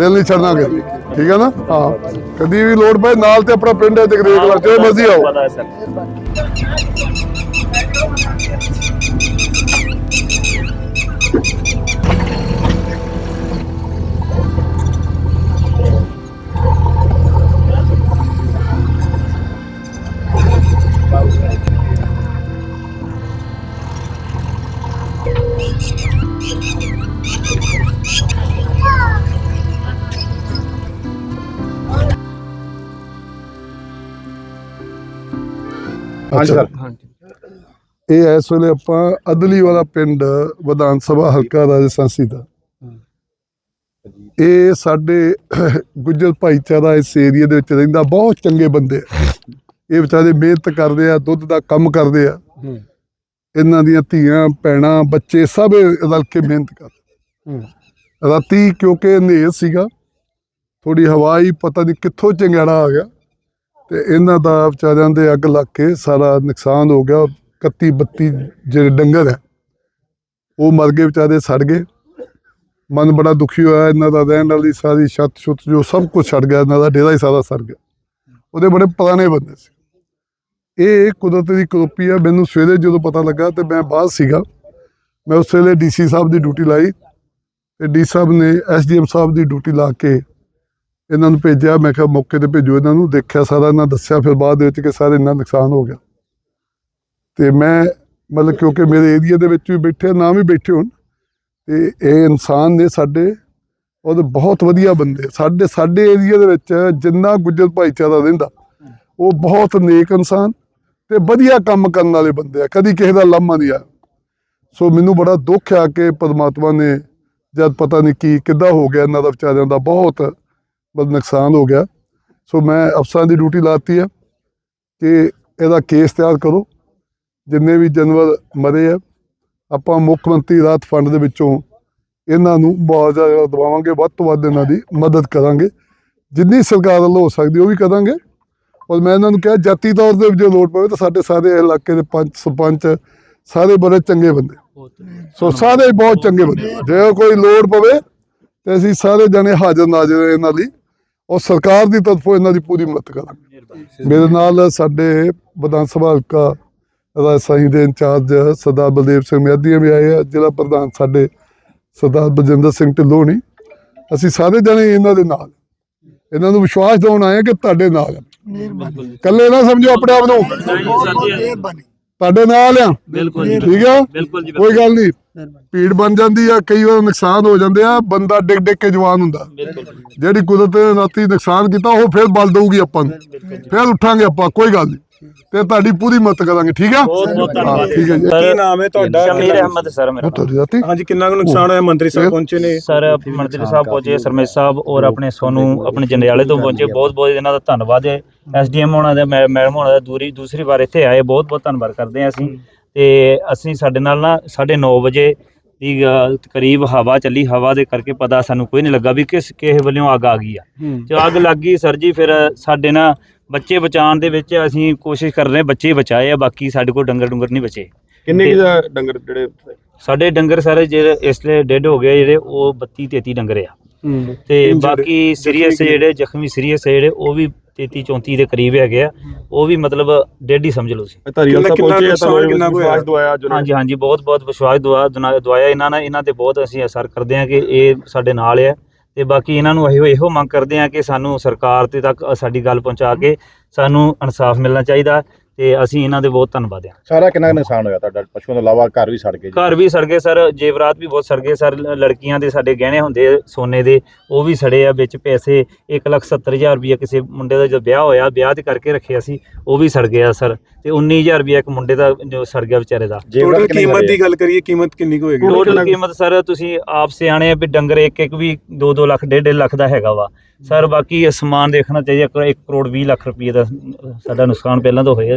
ਦਿਲ ਨਹੀਂ ਛੱਡਾਂਗੇ। ਠੀਕ ਹੈ ਨਾ? ਹਾਂ। ਕਦੀ ਵੀ ਲੋੜ ਪਏ, ਨਾਲ ਤੇ ਆਪਣਾ ਪਿੰਡ ਹੈ ਜਗਦੇਵ ਵਾਲਾ ਜੇ ਮਰਜ਼ੀ ਆਓ। ਸਰ ਹਾਂਜੀ ਇਹ ਇਸ ਵੇਲੇ ਆਪਾਂ ਅਦਲੀ ਵਾਲਾ ਪਿੰਡ ਵਿਧਾਨ ਸਭਾ ਹਲਕਾ ਰਾਜਸਥਾਨੀ ਦਾ। ਇਹ ਸਾਡੇ ਗੁੱਜਰ ਭਾਈਚਾਰਾ ਇਸ ਏਰੀਆ ਦੇ ਵਿੱਚ ਰਹਿੰਦਾ ਬਹੁਤ ਚੰਗੇ ਬੰਦੇ ਇਹ ਵਿਚਾਰੇ ਮਿਹਨਤ ਕਰਦੇ ਆ ਦੁੱਧ ਦਾ ਕੰਮ ਕਰਦੇ ਆ। ਇਹਨਾਂ ਦੀਆਂ ਧੀਆਂ ਭੈਣਾਂ ਬੱਚੇ ਸਭ ਰਲ ਕੇ ਮਿਹਨਤ ਕਰਦੇ। ਰਾਤੀ ਕਿਉਂਕਿ ਹਨੇਰ ਸੀਗਾ ਥੋੜੀ ਹਵਾ ਹੀ ਪਤਾ ਨਹੀਂ ਕਿੱਥੋਂ ਚੰਗਿਆੜਾ ਆ ਗਿਆ। ਤੇ ਇਹਨਾਂ ਦਾ ਵਿਚਾਰਿਆਂ ਦੇ ਅੱਗ ਲੱਗ ਕੇ ਸਾਰਾ ਨੁਕਸਾਨ ਹੋ ਗਿਆ 31 32 ਜਿਹੜੇ ਡੰਗਰ ਹੈ, ਉਹ ਮਰ ਗਏ, ਵਿਚਾਰੇ ਸੜ ਗਏ। ਮਨ ਬੜਾ ਦੁਖੀ ਹੋਇਆ, ਇਹਨਾਂ ਦਾ ਰਹਿਣ ਵਾਲੀ ਸਾਰੀ ਛੱਤ ਛੁੱਤ ਜੋ ਸਭ ਕੁਝ ਛੱਡ ਗਿਆ, ਇਹਨਾਂ ਦਾ ਡੇਰਾ ਹੀ ਸਾਰਾ ਸੜ ਗਿਆ। ਉਹਦੇ ਬੜੇ ਪੁਰਾਣੇ ਬੰਦੇ ਸੀ। ਇਹ ਕੁਦਰਤ ਦੀ ਕਰੋਪੀ ਆ, ਮੈਨੂੰ ਸਵੇਰੇ ਜਦੋਂ ਪਤਾ ਲੱਗਾ ਤੇ ਮੈਂ ਬਾਹਰ ਸੀਗਾ, ਮੈਂ ਉਸ ਵੇਲੇ ਡੀਸੀ ਸਾਹਿਬ ਦੀ ਡਿਊਟੀ ਲਾਈ ਤੇ ਡੀ ਸਾਹਿਬ ਨੇ ਐਸਡੀਐਮ ਸਾਹਿਬ ਦੀ ਡਿਊਟੀ ਲਾ ਕੇ ਇਹਨਾਂ ਨੂੰ ਭੇਜਿਆ, ਮੈਂ ਕਿਹਾ ਮੌਕੇ ਤੇ ਭੇਜੋ ਇਹਨਾਂ ਨੂੰ, ਦੇਖਿਆ ਸਾਰਾ ਇਹਨਾਂ ਦੱਸਿਆ, ਫਿਰ ਬਾਅਦ ਵਿੱਚ ਕਿ ਸਾਰੇ ਇੰਨਾ ਨੁਕਸਾਨ ਹੋ ਗਿਆ। ਤੇ ਮੈਂ ਮਤਲਬ ਕਿਉਂਕਿ ਮੇਰੇ ਏਰੀਆ ਦੇ ਵਿੱਚ ਵੀ ਬੈਠੇ ਨਾ ਵੀ ਬੈਠੇ ਹੋਣ, ਤੇ ਇਹ ਇਨਸਾਨ ਨੇ ਸਾਡੇ ਉਹਦੇ ਬਹੁਤ ਵਧੀਆ ਬੰਦੇ, ਸਾਡੇ ਸਾਡੇ ਏਰੀਆ ਦੇ ਵਿੱਚ ਜਿੰਨਾ ਗੁੱਜਰ ਭਾਈਚਾਰਾ ਰਹਿੰਦਾ, ਉਹ ਬਹੁਤ ਨੇਕ ਇਨਸਾਨ ਤੇ ਵਧੀਆ ਕੰਮ ਕਰਨ ਵਾਲੇ ਬੰਦੇ ਆ, ਕਦੀ ਕਿਸੇ ਦਾ ਲਾਮਾ ਨਹੀਂ ਆ ਸੋ ਮੈਨੂੰ ਬੜਾ ਦੁੱਖ ਆ ਕਿ ਪਰਮਾਤਮਾ ਨੇ ਜਦ ਪਤਾ ਨਹੀਂ ਕੀ, ਕਿੱਦਾਂ ਹੋ ਗਿਆ ਇਹਨਾਂ ਦਾ ਵਿਚਾਰਿਆਂ ਦਾ ਬਹੁਤ ਮਤਲਬ ਨੁਕਸਾਨ ਹੋ ਗਿਆ। ਸੋ ਮੈਂ ਅਫਸਰਾਂ ਦੀ ਡਿਊਟੀ ਲਾਤੀ ਹੈ ਕਿ ਇਹਦਾ ਕੇਸ ਤਿਆਰ ਕਰੋ। ਜਿੰਨੇ ਵੀ ਜਾਨਵਰ ਮਰੇ ਆ, ਆਪਾਂ ਮੁੱਖ ਮੰਤਰੀ ਰਾਹਤ ਫੰਡ ਦੇ ਵਿੱਚੋਂ ਇਹਨਾਂ ਨੂੰ ਮੁਆਵਜ਼ਾ ਦਵਾਵਾਂਗੇ, ਵੱਧ ਤੋਂ ਵੱਧ ਇਹਨਾਂ ਦੀ ਮਦਦ ਕਰਾਂਗੇ। ਜਿੰਨੀ ਸਰਕਾਰ ਵੱਲੋਂ ਹੋ ਸਕਦੀ ਉਹ ਵੀ ਕਰਾਂਗੇ। ਔਰ ਮੈਂ ਇਹਨਾਂ ਨੂੰ ਕਿਹਾ, ਜਾਤੀ ਤੌਰ ਤੇ ਵੀ ਜੇ ਲੋੜ ਪਵੇ ਤਾਂ ਸਾਡੇ ਸਾਰੇ ਇਲਾਕੇ ਦੇ ਪੰਚ, ਸਰਪੰਚ, ਸਾਰੇ ਬੜੇ ਚੰਗੇ ਬੰਦੇ। ਸੋ ਸਾਰੇ ਬਹੁਤ ਚੰਗੇ ਬੰਦੇ। ਜੇ ਕੋਈ ਲੋੜ ਪਵੇ ਤੇ ਅਸੀਂ ਸਾਰੇ ਜਣੇ ਹਾਜ਼ਰ ਨਾਜ਼ਰ ਇਹਨਾਂ ਲਈ। ਔਰ ਸਰਕਾਰ ਦੀ ਤਰਫੋਂ ਇਹਨਾਂ ਦੀ ਪੂਰੀ ਮਦਦ ਕਰਾਂਗੇ। ਮੇਰੇ ਨਾਲ ਸਾਡੇ ਵਿਧਾਨ ਸਭਾ ਹਲਕਾ ਰਾਜਸਾਈ ਦੇ ਇੰਚਾਰਜ ਸਰਦਾਰ ਬਲਦੇਵ ਸਿੰਘ ਮਿਆਦੀ ਵੀ ਆਏ ਆ ਜ਼ਿਲ੍ਹਾ ਪ੍ਰਧਾਨ ਸਾਡੇ ਸਰਦਾਰ ਬਲਜਿੰਦਰ ਸਿੰਘ ਢਿੱਲੋਂ ਨੇ। ਅਸੀਂ ਸਾਰੇ ਜਣੇ ਇਹਨਾਂ ਦੇ ਨਾਲ। ਇਹਨਾਂ ਨੂੰ ਵਿਸ਼ਵਾਸ ਦਿਵਾਉਣ ਆਏ ਆ ਕਿ ਤੁਹਾਡੇ ਨਾਲ ਆ। ਇਕੱਲੇ ਨਾ ਸਮਝੋ ਆਪਣੇ ਆਪ ਨੂੰ। ਤੁਹਾਡੇ ਨਾਲ ਆ। ਬਿਲਕੁਲ ਠੀਕ ਆ? ਕੋਈ ਗੱਲ ਨਹੀਂ ਭੀੜ ਬਣ ਜਾਂਦੀ ਆ ਕਈ ਵਾਰ ਨੁਕਸਾਨ ਹੋ ਜਾਂਦੇ ਆ ਬੰਦਾ ਡਿੱਗ ਡਿੱਗ ਕੇ ਜਵਾਨ ਹੁੰਦਾ। ਜਿਹੜੀ ਕੁਦਰਤ ਨੇ ਰਾਤੀ ਨੁਕਸਾਨ ਕੀਤਾ ਉਹ ਫਿਰ ਬਲ ਦਊਗੀ ਆਪਾਂ ਨੂੰ। ਫਿਰ ਉੱਠਾਂਗੇ ਆਪਾਂ ਕੋਈ ਗੱਲ ਨਹੀਂ। ਤੇ ਤੁਹਾਡੀ ਪੂਰੀ ਮਦਦ ਕਰਾਂਗੇ ਠੀਕ ਆ? ਬਹੁਤ ਬਹੁਤ ਹਾਂ, ਧੰਨਵਾਦ। ਠੀਕ ਹੈ ਜੀ। ਕੀ ਨਾਮ ਹੈ ਤੁਹਾਡਾ? ਸ਼ਮੀਰ ਅਹਿਮਦ ਸਰ ਮੇਰਾ ਉਹ ਤੁਹਾਡੀ ਰਾਤੀ? ਹਾਂਜੀ ਕਿੰਨਾ ਕੁ ਨੁਕਸਾਨ ਹੋਇਆ? ਮੰਤਰੀ ਸਾਹਿਬ ਪਹੁੰਚੇ ਨੇ? ਸਰ ਮੰਤਰੀ ਸਾਹਿਬ ਪਹੁੰਚੇ ਸਰਮੇਸ਼ ਸਾਹਿਬ ਔਰ ਆਪਣੇ ਸੋਨੂੰ ਆਪਣੇ ਜੰਡਿਆਲੇ ਤੋਂ ਪਹੁੰਚੇ। ਬਹੁਤ ਬਹੁਤ ਇਹਨਾਂ ਦਾ ਧੰਨਵਾਦ ਹੈ। ਐਸਡੀਐਮ ਹੋਣਾ ਦਾ ਮੈਡਮ ਹੋਣਾ ਦਾ ਦੂਰੀ ਦੂਸਰੀ ਵਾਰ ਇੱਥੇ ਆਏ। ਬਹੁਤ ਬਹੁਤ ਧੰਨਵਾਦ ਕਰਦੇ ਹਾਂ ਅਸੀਂ। ਤੇ ਅਸੀਂ ਸਾਡੇ ਨਾਲ ਨਾ 9:30 ਵਜੇ ਦੀ ਕਰੀਬ ਹਵਾ ਚੱਲੀ। ਹਵਾ ਦੇ ਕਰਕੇ ਪਤਾ ਸਾਨੂੰ ਕੋਈ ਨਹੀਂ ਲੱਗਾ ਵੀ ਕਿਸ ਕਿਸੇ ਵੱਲੋਂ ਅੱਗ ਆ ਗਈ ਆ। ਤੇ ਅੱਗ ਲੱਗ ਗਈ ਸਰ ਜੀ ਫਿਰ ਸਾਡੇ ਨਾ ਬੱਚੇ ਬਚਾਉਣ ਦੇ ਵਿੱਚ ਅਸੀਂ ਕੋਸ਼ਿਸ਼ ਕਰ ਰਹੇ ਬੱਚੇ ਬਚਾਏ ਆ ਬਾਕੀ ਸਾਡੇ ਕੋਲ ਡੰਗਰ ਡੁੰਗਰ ਨਹੀਂ ਬਚੇ। ਕਿੰਨੇ ਕੁ ਡੰਗਰ ਜਿਹੜੇ ਸਾਡੇ ਡੰਗਰ ਸਾਰੇ ਜਿਹੜੇ ਇਸ ਲਈ ਡੈਡ ਹੋ ਗਏ ਜਿਹੜੇ ਉਹ 32 33 ਡੰਗਰ ਆ। ਤੇ ਬਾਕੀ ਸੀਰੀਅਸ ਜਿਹੜੇ ਜ਼ਖਮੀ ਸੀਰੀਅਸ ਜਿਹੜੇ ਉਹ ਵੀ 33 34 ਦੇ ਕਰੀਬ ਹੈਗੇ ਆ ਉਹ ਵੀ ਮਤਲਬ ਹੀ ਸਮਝ ਲਓ ਸੀ ਧਾਰੀਵਾਲ ਸਾਹਿਬ ਪਹੁੰਚੇ ਤਾਂ ਕਿੰਨਾ ਕੁ ਵਿਸ਼ਵਾਸ ਦਵਾਇਆ ਜੋ ਹਾਂਜੀ ਹਾਂਜੀ ਬਹੁਤ ਬਹੁਤ ਵਿਸ਼ਵਾਸ ਦੁਨਾ- ਦਵਾਇਆ ਇਹਨਾਂ ਨੇ ਇਹਨਾਂ ਤੇ ਬਹੁਤ ਅਸੀਂ ਅਸਰ ਕਰਦੇ ਹਾਂ ਕਿ ਇਹ ਸਾਡੇ ਨਾਲ ਹੈ ਤੇ ਬਾਕੀ ਇਹਨਾਂ ਨੂੰ ਇਹੋ ਇਹੋ ਮੰਗ ਕਰਦੇ ਹਾਂ ਕਿ ਸਾਨੂੰ ਸਰਕਾਰ ਤੇ ਤੱਕ ਸਾਡੀ ਗੱਲ ਪਹੁੰਚਾ ਕੇ ਸਾਨੂੰ ਇਨਸਾਫ ਮਿਲਣਾ ਚਾਹੀਦਾ। ਤੇ ਅਸੀਂ ਇਹਨਾਂ ਦੇ ਬਹੁਤ ਧੰਨਵਾਦ ਹਾਂ। ਸਾਰਾ ਕਿੰਨਾ ਨੁਕਸਾਨ ਹੋਇਆ ਤੁਹਾਡਾ? ਪਸ਼ੂਆਂ ਤੋਂ ਇਲਾਵਾ ਘਰ ਵੀ ਸੜ ਗਏ ਜੀ। ਘਰ ਵੀ ਸੜ ਗਏ ਸਰ ਜੇਵਰਾਤ ਵੀ ਬਹੁਤ ਸੜ ਗਏ ਸਰ ਲੜਕੀਆਂ ਦੇ ਸਾਡੇ ਗਹਿਣੇ ਹੁੰਦੇ ਆ ਸੋਨੇ ਦੇ ਉਹ ਵੀ ਸੜੇ ਆ ਵਿੱਚ ਪੈਸੇ 170000 ਰੁਪਏ ਕਿਸੇ ਮੁੰਡੇ ਦਾ ਜਦ ਵਿਆਹ ਹੋਇਆ ਵਿਆਹ ਤੇ ਕਰਕੇ ਰੱਖਿਆ ਸੀ ਉਹ ਵੀ ਸੜ ਗਿਆ ਸਰ। ਤੇ 19000 ਰੁਪਏ ਇੱਕ ਮੁੰਡੇ ਦਾ ਜੋ ਸੜ ਗਿਆ ਵਿਚਾਰੇ ਦਾ। ਟੋਟਲ ਕੀਮਤ ਦੀ ਗੱਲ ਕਰੀਏ ਕੀਮਤ ਕਿੰਨੀ ਕੁ ਹੋਏਗੀ? ਟੋਟਲ ਕੀਮਤ ਸਰ ਤੁਸੀਂ ਆਪ ਸਿਆਣੇ ਆ ਵੀ ਡੰਗਰ ਇੱਕ ਇੱਕ ਵੀ 2-2 ਲੱਖ 1.5 ਲੱਖ ਦਾ ਹੈਗਾ ਵਾ। ਸਰ ਬਾਕੀ ਇਹ ਸਮਾਨ ਦੇਖਣਾ ਚਾਹੀਦਾ 1 ਕਰੋੜ 20 ਲੱਖ ਰੁਪਏ ਦਾ ਸਾਡਾ ਨੁਕਸਾਨ ਪਹਿਲਾਂ ਤੋਂ ਹੋਇਆ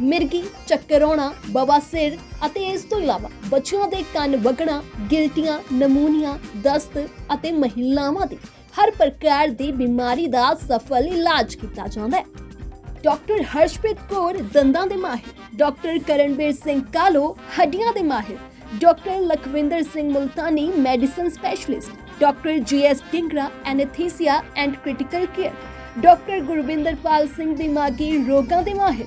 ਮਿਰਗੀ, ਚੱਕਰ ਆਉਣਾ ਬਵਾਸੀਰ ਅਤੇ ਇਸ ਤੋਂ ਇਲਾਵਾ ਬੱਚਿਆਂ ਦੇ ਕੰਨ ਵਗਣਾ, ਗਿਲਟੀਆਂ, ਨਮੂਨੀਆ, ਦਸਤ ਅਤੇ ਮਹਿਲਾਵਾਂ ਦੀ ਹਰ ਪ੍ਰਕਾਰ ਦੀ ਬਿਮਾਰੀ ਦਾ ਸਫਲ ਇਲਾਜ ਕੀਤਾ ਜਾਂਦਾ ਹੈ। ਡਾਕਟਰ ਹਰਸ਼ਪ੍ਰੀਤ ਕੌਰ ਦੰਦਾਂ ਦੇ ਮਾਹਿਰ, ਡਾਕਟਰ ਕਰਨਵੀਰ ਸਿੰਘ ਕਾਲੋ ਹੱਡੀਆਂ ਦੇ ਮਾਹਿਰ, doctor Lakhwinder Singh Multani medicine specialist, doctor GS Dhingra anaesthesia and critical care, doctor Gurvinderpal Singh ਦਿਮਾਗੀ ਰੋਗਾਂ ਦੇ ਮਾਹਿਰ